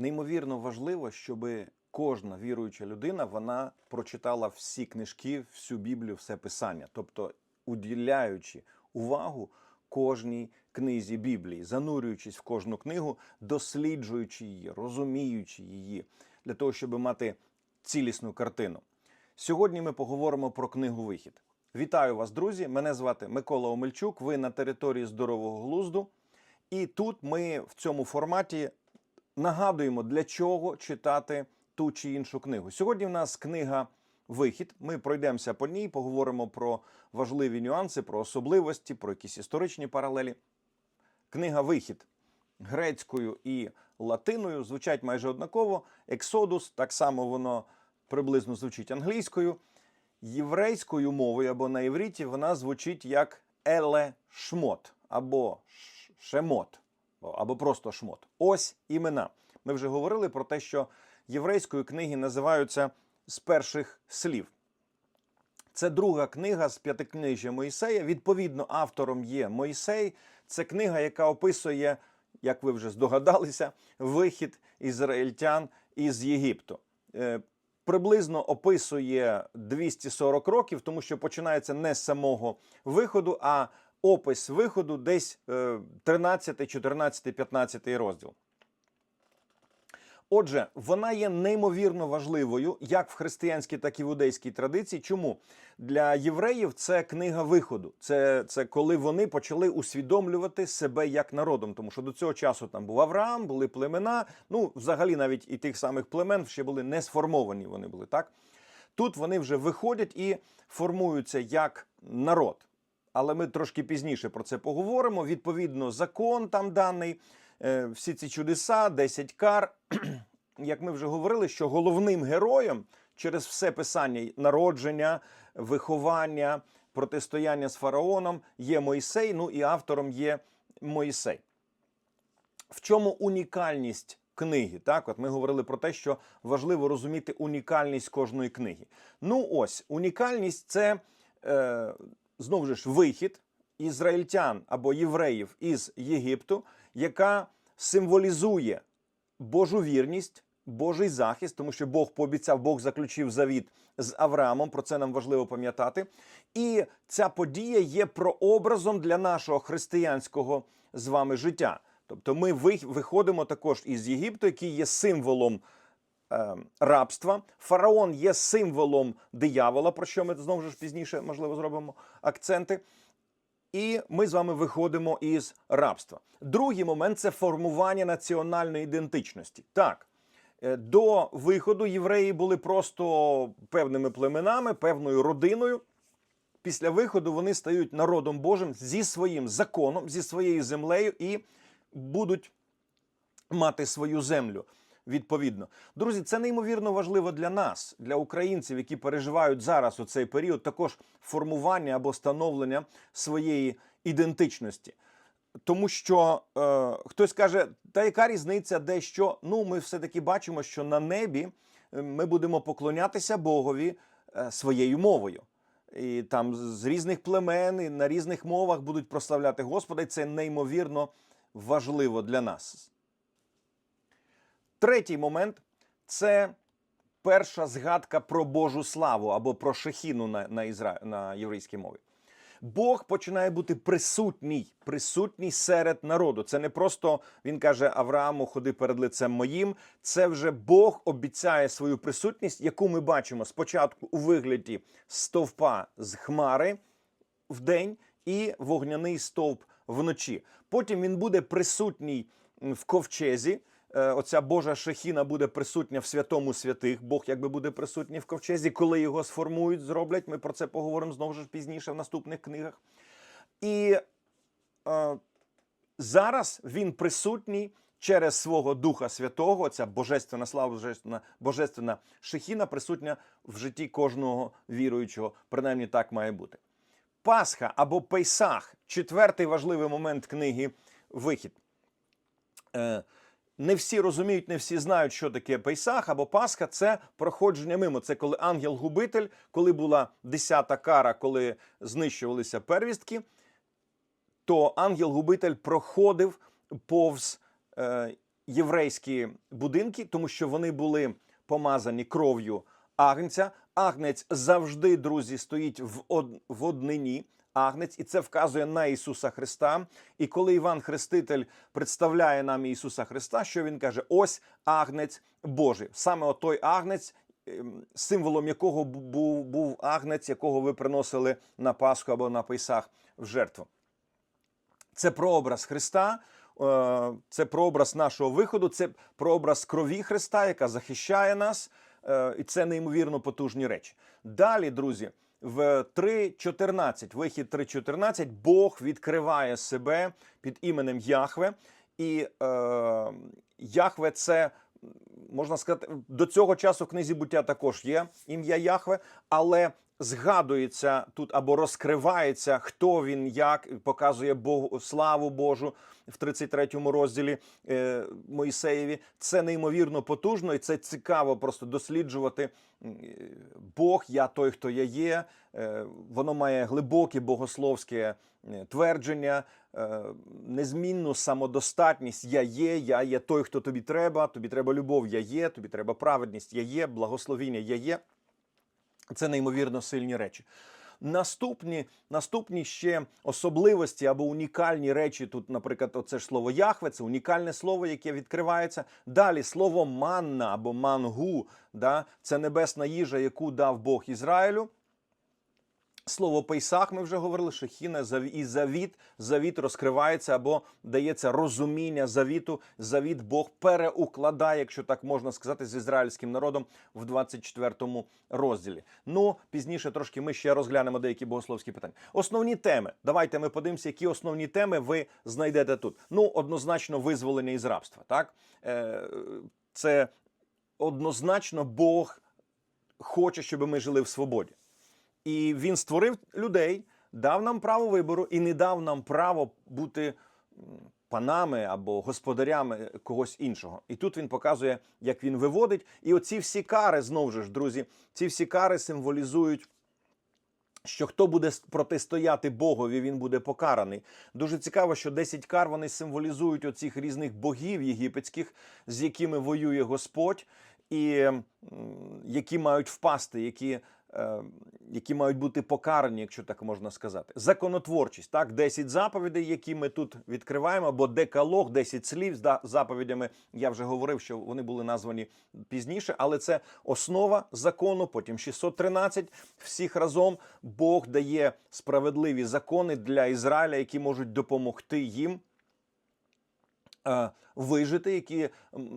Неймовірно важливо, щоб кожна віруюча людина вона прочитала всі книжки, всю Біблію, все писання, тобто уділяючи увагу кожній книзі Біблії, занурюючись в кожну книгу, досліджуючи її, розуміючи її, для того, щоб мати цілісну картину. Сьогодні ми поговоримо про книгу Вихід. Вітаю вас, друзі! Мене звати Микола Омельчук. Ви на території здорового глузду. І тут ми в цьому форматі нагадуємо, для чого читати ту чи іншу книгу. Сьогодні в нас книга Вихід. Ми пройдемося по ній, поговоримо про важливі нюанси, про особливості, про якісь історичні паралелі. Книга Вихід грецькою і латиною звучать майже однаково. Ексодус, так само воно приблизно звучить англійською. Єврейською мовою або на івриті вона звучить як еле шмот або шемот, або просто шмот. Ось імена. Ми вже говорили про те, що єврейською книги називаються з перших слів. Це друга книга з п'ятикнижжя Моїсея. Відповідно, автором є Моїсей. Це книга, яка описує, як ви вже здогадалися, вихід ізраїльтян із Єгипту. Е, Приблизно описує 240 років, тому що починається не з самого виходу, а опис виходу десь е, 13, 14, 15 розділ. Отже, вона є неймовірно важливою як в християнській, так і в іудейській традиції. Чому для євреїв це книга виходу? Це, це коли вони почали усвідомлювати себе як народом, тому що до цього часу там був Авраам, були племена. Ну, взагалі, навіть і тих самих племен ще були не сформовані. Вони були так. Тут вони вже виходять і формуються як народ. Але ми трошки пізніше про це поговоримо. Відповідно, закон там даний, е, всі ці чудеса, 10 кар. Як ми вже говорили, що головним героєм через все писання народження, виховання, протистояння з фараоном є Мойсей. Ну і автором є Мойсей. В чому унікальність книги? Так, от ми говорили про те, що важливо розуміти унікальність кожної книги. Ну, ось унікальність це е, знову ж вихід ізраїльтян або євреїв із Єгипту, яка символізує Божу вірність, Божий захист, тому що Бог пообіцяв, Бог заключив завіт з Авраамом. Про це нам важливо пам'ятати. І ця подія є прообразом для нашого християнського з вами життя. Тобто, ми виходимо також із Єгипту, який є символом рабства. Фараон є символом диявола, про що ми знову ж пізніше можливо зробимо акценти. І ми з вами виходимо із рабства. Другий момент це формування національної ідентичності. Так, е, до виходу євреї були просто певними племенами, певною родиною. Після виходу вони стають народом Божим зі своїм законом, зі своєю землею і будуть мати свою землю. Відповідно, друзі, це неймовірно важливо для нас, для українців, які переживають зараз у цей період, також формування або становлення своєї ідентичності. Тому що е, хтось каже, та яка різниця, де що? Ну, ми все-таки бачимо, що на небі е, ми будемо поклонятися Богові е, своєю мовою. І там з різних племен і на різних мовах будуть прославляти Господа, і це неймовірно важливо для нас. Третій момент це перша згадка про Божу славу або про шехіну на, на, ізра... на єврейській мові. Бог починає бути присутній, присутній серед народу. Це не просто він каже Аврааму, ходи перед лицем моїм. Це вже Бог обіцяє свою присутність, яку ми бачимо спочатку у вигляді стовпа з хмари вдень і вогняний стовп вночі. Потім він буде присутній в ковчезі. Е, Оця Божа шехіна буде присутня в святому святих. Бог якби буде присутній в ковчезі, коли його сформують, зроблять. Ми про це поговоримо знову ж пізніше в наступних книгах. І е, зараз він присутній через свого Духа Святого. Ця божественна слава, божественна, божественна шехіна присутня в житті кожного віруючого. Принаймні так має бути. Пасха або Пейсах четвертий важливий момент книги Вихід. Е, не всі розуміють, не всі знають, що таке Пейсах або Пасха. Це проходження мимо. Це коли ангел-губитель, коли була десята кара, коли знищувалися первістки, то ангел-губитель проходив повз е, єврейські будинки, тому що вони були помазані кров'ю агнця. Агнець завжди, друзі, стоїть в, од... в однині. Агнець, і це вказує на Ісуса Христа. І коли Іван Хреститель представляє нам Ісуса Христа, що він каже: ось агнець Божий. Саме отой агнець, ем, символом якого був, був агнець, якого ви приносили на Пасху або на Пейсах в жертву. Це прообраз Христа, е, це прообраз нашого виходу, це прообраз крові Христа, яка захищає нас, е, і це неймовірно потужні речі. Далі, друзі, в 3.14, вихід 3.14, Бог відкриває себе під іменем Яхве. І е, Яхве це. Можна сказати, до цього часу в книзі буття також є ім'я Яхве, але згадується тут або розкривається, хто він як показує Богу славу Божу в 33-му розділі е, Моїсеєві. Це неймовірно потужно, і це цікаво просто досліджувати. Е, Бог, я той, хто я є. Е, воно має глибоке богословське е, твердження, е, незмінну самодостатність. Я є, я є той, хто тобі треба. Тобі треба любов, я є, тобі треба праведність, я є, благословіння, я є. Це неймовірно сильні речі. Наступні, наступні ще особливості або унікальні речі. Тут, наприклад, оце ж слово Яхве, це унікальне слово, яке відкривається. Далі слово манна або мангу, да, це небесна їжа, яку дав Бог Ізраїлю. Слово Пейсах, ми вже говорили, шехіна заві- і завіт. Завіт розкривається або дається розуміння завіту. Завіт Бог переукладає, якщо так можна сказати, з ізраїльським народом в 24 розділі. Ну пізніше трошки ми ще розглянемо деякі богословські питання. Основні теми. Давайте ми подивимося, які основні теми ви знайдете тут. Ну, однозначно, визволення із рабства. Так Е, це однозначно Бог хоче, щоб ми жили в свободі. І він створив людей, дав нам право вибору і не дав нам право бути панами або господарями когось іншого. І тут він показує, як він виводить. І оці всі кари, знову ж, друзі, ці всі кари символізують. Що хто буде протистояти Богові, він буде покараний. Дуже цікаво, що 10 кар вони символізують оцих різних богів єгипетських, з якими воює Господь, і які мають впасти, які, які мають бути покарані, якщо так можна сказати. Законотворчість, так, 10 заповідей, які ми тут відкриваємо, або декалог, 10 слів з заповідями. Я вже говорив, що вони були названі пізніше, але це основа закону. Потім 613. Всіх разом Бог дає справедливі закони для Ізраїля, які можуть допомогти їм вижити, які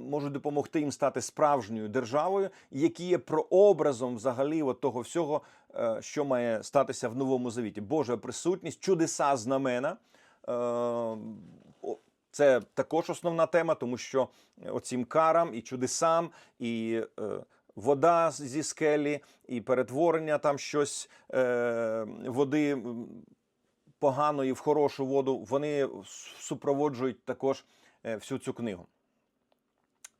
можуть допомогти їм стати справжньою державою, які є прообразом взагалі от того всього, е, що має статися в новому завіті. Божа присутність, чудеса, знамена. Е, Це також основна тема, тому що оцім карам і чудесам, і е, вода зі скелі, і перетворення там щось е, води поганої в хорошу воду, вони супроводжують також е, всю цю книгу.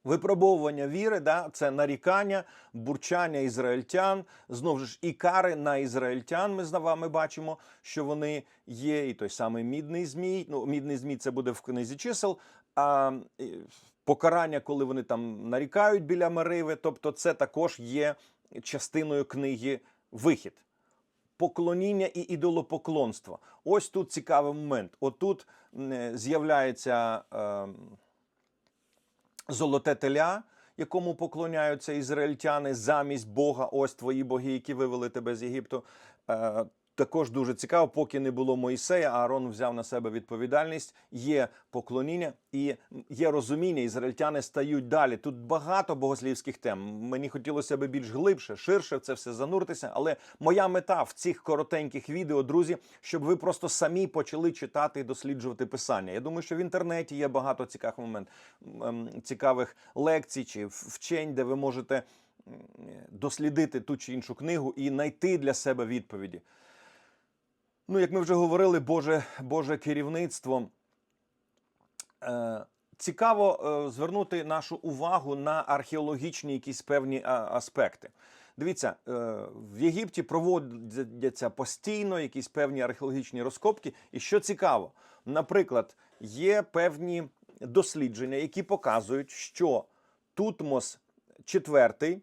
Випробовування віри, да, це нарікання, бурчання ізраїльтян, знову ж і кари на ізраїльтян. Ми з вами бачимо, що вони є, і той самий мідний змій. Ну, мідний змій це буде в книзі чисел. А е, покарання, коли вони там нарікають біля Мериви, тобто це також є частиною книги Вихід поклоніння і ідолопоклонство. Ось тут цікавий момент. Отут е, з'являється е, золоте теля, якому поклоняються ізраїльтяни замість Бога. Ось твої боги, які вивели тебе з Єгипту. Також дуже цікаво, поки не було Моїсея, Аарон взяв на себе відповідальність. Є поклоніння і є розуміння. Ізраїльтяни стають далі. Тут багато богослівських тем. Мені хотілося б більш глибше, ширше в це все зануритися. Але моя мета в цих коротеньких відео, друзі, щоб ви просто самі почали читати і досліджувати писання. Я думаю, що в інтернеті є багато цікавих момент, ем, цікавих лекцій чи вчень, де ви можете дослідити ту чи іншу книгу і знайти для себе відповіді. Ну, як ми вже говорили, Боже, Боже керівництво. Е, цікаво е, звернути нашу увагу на археологічні якісь певні аспекти. Дивіться, е, в Єгипті проводяться постійно якісь певні археологічні розкопки. І що цікаво, наприклад, є певні дослідження, які показують, що Тутмос IV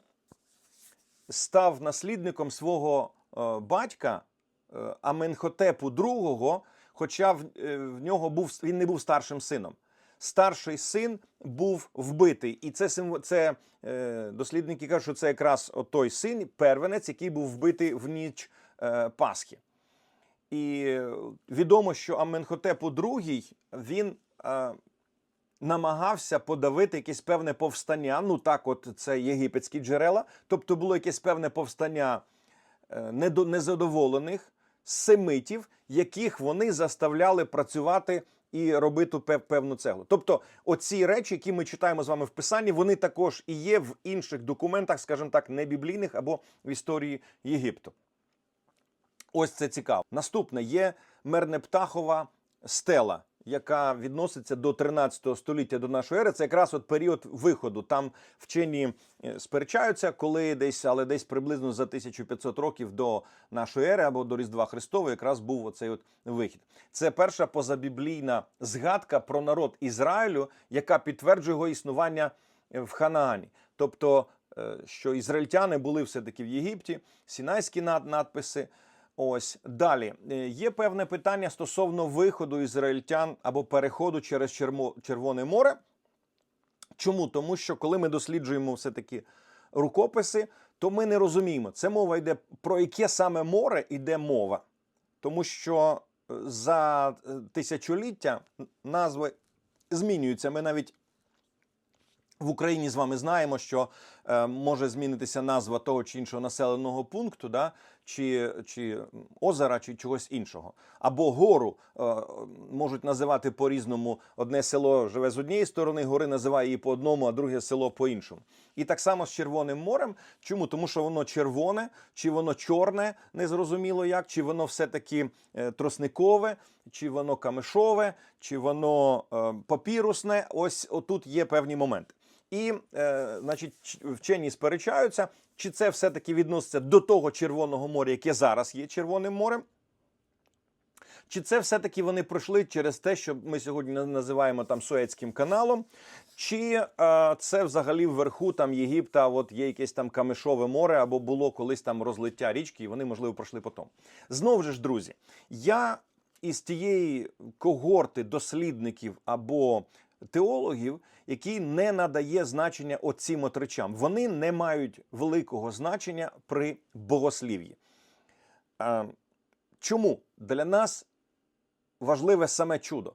став наслідником свого е, батька Аменхотепу II, хоча в, е, в нього був він не був старшим сином. Старший син був вбитий, і це це е, дослідники кажуть, що це якраз той син, первенець, який був вбитий в ніч е, Пасхи. І е, відомо, що Аменхотепу II, він е, намагався подавити якесь певне повстання. Ну так, от це єгипетські джерела. Тобто було якесь певне повстання е, незадоволених семитів, яких вони заставляли працювати і робити певну цеглу. Тобто, оці речі, які ми читаємо з вами в писанні, вони також і є в інших документах, скажімо так, не біблійних або в історії Єгипту. Ось це цікаво. Наступне є Мернептахова стела, яка відноситься до 13 століття до нашої ери. Це якраз от період виходу. Там вчені е, сперечаються, коли десь, але десь приблизно за 1500 років до нашої ери або до Різдва Христового якраз був оцей от вихід. Це перша позабіблійна згадка про народ Ізраїлю, яка підтверджує його існування е, в Ханаані. Тобто, е, що ізраїльтяни були все-таки в Єгипті, сінайські над- надписи. Ось далі Е, є певне питання стосовно виходу ізраїльтян або переходу через Червоне море. Чому? Тому що коли ми досліджуємо все-таки рукописи, то ми не розуміємо, це мова йде про яке саме море йде мова. Тому що е, за е, тисячоліття назви змінюються. Ми навіть в Україні з вами знаємо, що е, може змінитися назва того чи іншого населеного пункту, да, чи, чи озера, чи чогось іншого. Або гору е, можуть називати по-різному. Одне село живе з однієї сторони, гори називає її по одному, а друге село по іншому. І так само з Червоним морем. Чому? Тому що воно червоне, чи воно чорне, незрозуміло як, чи воно все-таки е, тросникове, чи воно камешове, чи воно е, папірусне. Ось отут є певні моменти. І, е, значить, вчені сперечаються, чи це все-таки відноситься до того Червоного моря, яке зараз є Червоним морем. Чи це все-таки вони пройшли через те, що ми сьогодні називаємо там Суецьким каналом, чи е, це взагалі вверху там Єгипта, от є якесь там камешове море, або було колись там розлиття річки, і вони, можливо, пройшли потім. Знову ж, друзі, я із тієї когорти дослідників або теологів, які не надає значення оцим от речам. Вони не мають великого значення при богослів'ї. Чому для нас важливе саме чудо?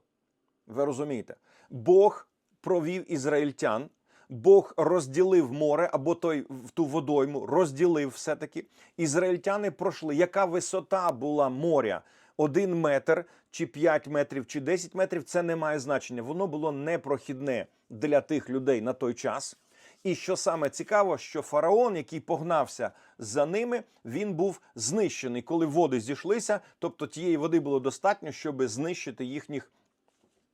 Ви розумієте? Бог провів ізраїльтян, Бог розділив море або той в ту водойму, розділив все-таки. Ізраїльтяни пройшли. Яка висота була моря? Один метр, чи 5 метрів, чи 10 метрів це не має значення. Воно було непрохідне для тих людей на той час. І що саме цікаво, що фараон, який погнався за ними, він був знищений, коли води зійшлися. Тобто тієї води було достатньо, щоб знищити їхніх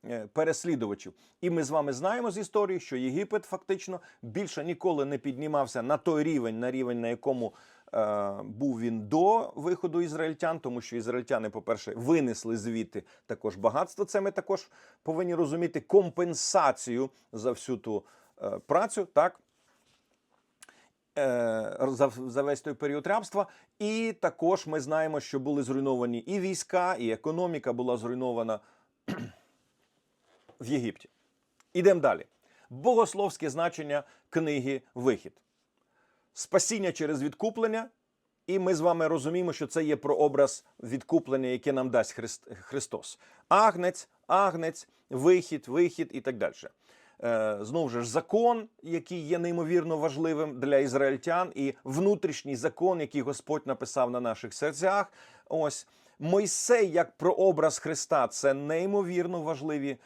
е, переслідувачів. І ми з вами знаємо з історії, що Єгипет фактично більше ніколи не піднімався на той рівень, на рівень, на якому був він до виходу ізраїльтян, тому що ізраїльтяни, по-перше, винесли звідти також багатство. Це ми також повинні розуміти компенсацію за всю ту е, працю, так. е, за весь той період рабства, і також ми знаємо, що були зруйновані і війська, і економіка була зруйнована в Єгипті. Ідемо далі. Богословське значення книги Вихід. Спасіння через відкуплення. І ми з вами розуміємо, що це є прообраз відкуплення, яке нам дасть Христ, Христос. Агнець, агнець, вихід, вихід і так далі. Е, знову ж закон, який є неймовірно важливим для ізраїльтян, і внутрішній закон, який Господь написав на наших серцях. Ось Мойсей, як прообраз Христа, це неймовірно важливі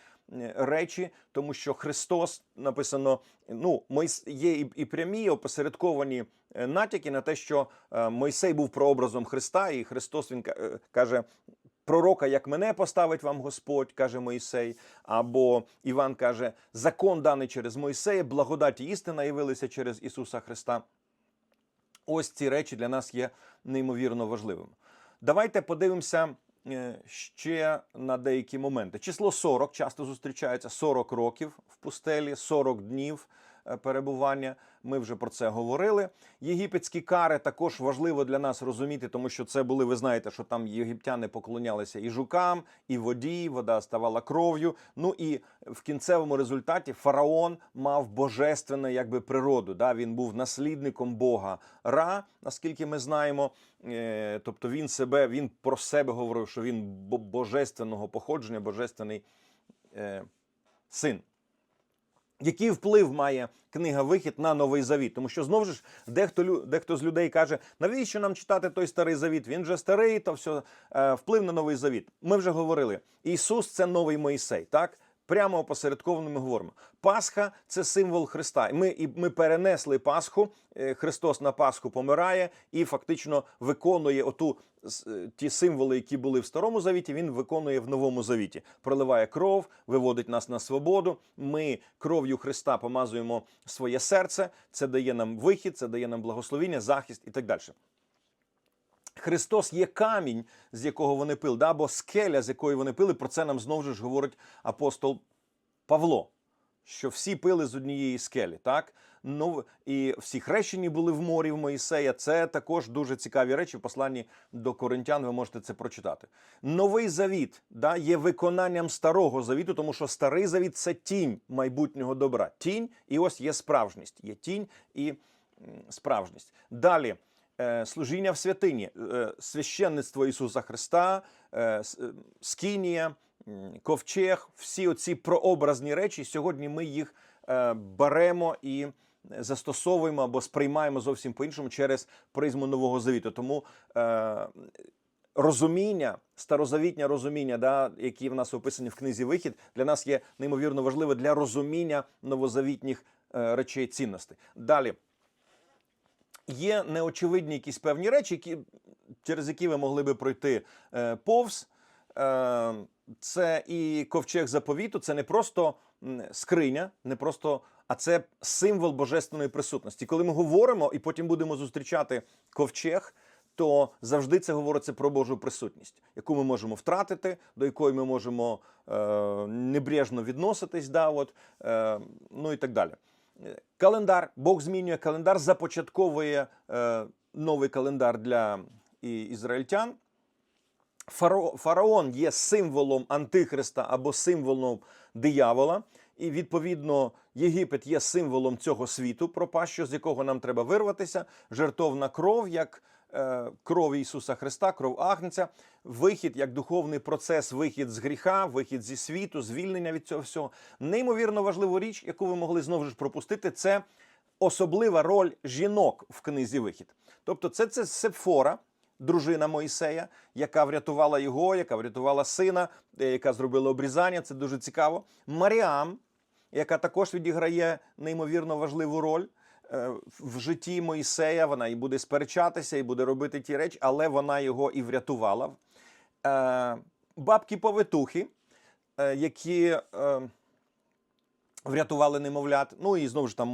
речі, тому що Христос написано, ну є і, прямі опосередковані е, натяки на те, що е, Мойсей був прообразом Христа, і Христос він е, каже. Пророка, як мене поставить вам Господь, каже Мойсей. Або Іван каже: закон даний через Мойсея, благодать і істина явилися через Ісуса Христа. Ось ці речі для нас є неймовірно важливими. Давайте подивимося е, ще на деякі моменти. Число 40 часто зустрічається 40 років в пустелі, 40 днів е, перебування. Ми вже про це говорили. Єгипетські кари також важливо для нас розуміти, тому що це були, ви знаєте, що там єгиптяни поклонялися і жукам, і воді, вода ставала кров'ю. Ну і в кінцевому результаті фараон мав божественну якби природу. Да? Він був наслідником Бога Ра, наскільки ми знаємо. Е, Тобто він себе, він про себе говорив, що він бо- божественного походження, божественний е, син. Який вплив має книга Вихід на новий завіт? Тому що знову ж дехто дехто з людей каже, навіщо нам читати той старий завіт? Він вже старий, то все вплив на новий завіт. Ми вже говорили. Ісус це новий Моїсей, так? Прямо опосередковано ми говоримо. Пасха це символ Христа. Ми, і ми перенесли Пасху. Е, Христос на Пасху помирає і фактично виконує оту е, ті символи, які були в старому завіті. Він виконує в новому завіті. Проливає кров, виводить нас на свободу. Ми кров'ю Христа помазуємо своє серце. Це дає нам вихід, це дає нам благословіння, захист і так далі. Христос є камінь, з якого вони пили, да? або скеля, з якої вони пили. Про це нам знову ж говорить апостол Павло, що всі пили з однієї скелі, так? Ну, і всі хрещені були в морі в Моїсея. Це також дуже цікаві речі. В посланні до Коринтян ви можете це прочитати. Новий завіт да, є виконанням старого завіту, тому що старий завіт це тінь майбутнього добра. Тінь, і ось є справжність. Є тінь і справжність. Далі. Е, Служіння в святині, е, священництво Ісуса Христа, е, скинія, ковчег, всі оці прообразні речі. Сьогодні ми їх беремо і застосовуємо або сприймаємо зовсім по-іншому через призму Нового Завіту. Тому розуміння, старозавітнє розуміння, да, які в нас описані в книзі Вихід, для нас є неймовірно важливе для розуміння новозавітніх речей цінностей. Далі є неочевидні якісь певні речі, які, через які ви могли би пройти е, повз. Е, це і ковчег заповіту, це не просто скриня, не просто, а це символ божественної присутності. Коли ми говоримо і потім будемо зустрічати ковчег, то завжди це говориться про Божу присутність, яку ми можемо втратити, до якої ми можемо е, небрежно відноситись, да, от, е, ну і так далі. Календар, Бог змінює календар, започатковує е, новий календар для і, ізраїльтян. Фараон є символом антихриста або символом диявола. І відповідно Єгипет є символом цього світу, пропащу, з якого нам треба вирватися. Жертовна кров, як е, кров Ісуса Христа, кров Агнця, вихід як духовний процес, вихід з гріха, вихід зі світу, звільнення від цього всього. Неймовірно важливу річ, яку ви могли знову ж пропустити, це особлива роль жінок в книзі Вихід. Тобто, це, це Сепфора, дружина Моїсея, яка врятувала його, яка врятувала сина, е, яка зробила обрізання. Це дуже цікаво. Маріам, яка також відіграє неймовірно важливу роль. е, В житті Моїсея вона і буде сперечатися, і буде робити ті речі, але вона його і врятувала. Е, Бабки повитухи, е, які е, врятували немовлят. Ну і знову ж там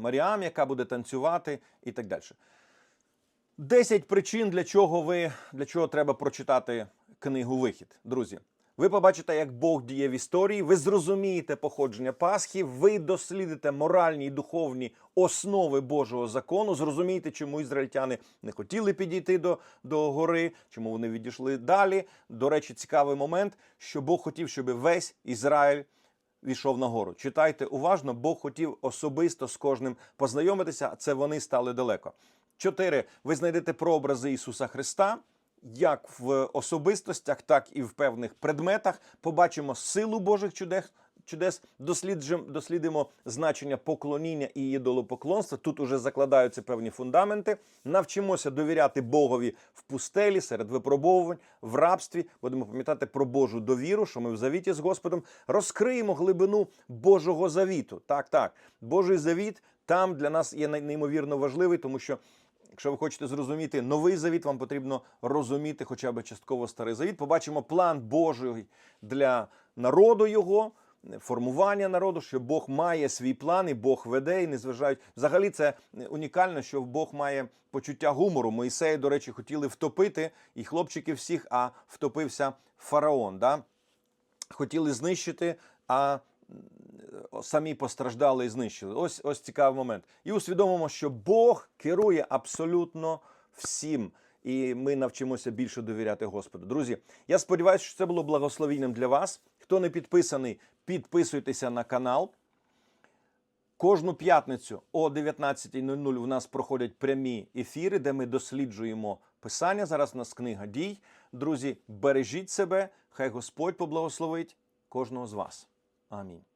Маріам, яка буде танцювати, і так далі. Десять причин, для чого ви для чого треба прочитати книгу Вихід, друзі. Ви побачите, як Бог діє в історії, ви зрозумієте походження Пасхи, ви дослідите моральні і духовні основи Божого закону, зрозумієте, чому ізраїльтяни не хотіли підійти до, до гори, чому вони відійшли далі. До речі, цікавий момент, що Бог хотів, щоб весь Ізраїль війшов на гору. Читайте уважно, Бог хотів особисто з кожним познайомитися, а це вони стали далеко. Чотири. Ви знайдете прообрази Ісуса Христа. Як в особистостях, так і в певних предметах побачимо силу Божих чудес, чудес, досліджимо, дослідимо значення поклоніння і ідолопоклонства. Тут уже закладаються певні фундаменти. Навчимося довіряти Богові в пустелі, серед випробовувань, в рабстві. Будемо пам'ятати про Божу довіру, що ми в завіті з Господом розкриємо глибину Божого завіту. Так, так, Божий завіт там для нас є неймовірно важливий, тому що. Якщо ви хочете зрозуміти новий завіт, вам потрібно розуміти хоча б частково старий завіт. Побачимо план Божий для народу його, формування народу, що Бог має свій план і Бог веде, і не зважають. Взагалі, це унікально, що Бог має почуття гумору. Моїсея, до речі, хотіли втопити і хлопчиків всіх, а втопився фараон. Да? Хотіли знищити, а самі постраждали і знищили. Ось ось цікавий момент. І усвідомимо, що Бог керує абсолютно всім. І ми навчимося більше довіряти Господу. Друзі, я сподіваюся, що це було благословінням для вас. Хто не підписаний, підписуйтеся на канал. Кожну п'ятницю о 19.00 у нас проходять прямі ефіри, де ми досліджуємо писання. Зараз у нас книга дій. Друзі, бережіть себе, хай Господь поблагословить кожного з вас. Амінь.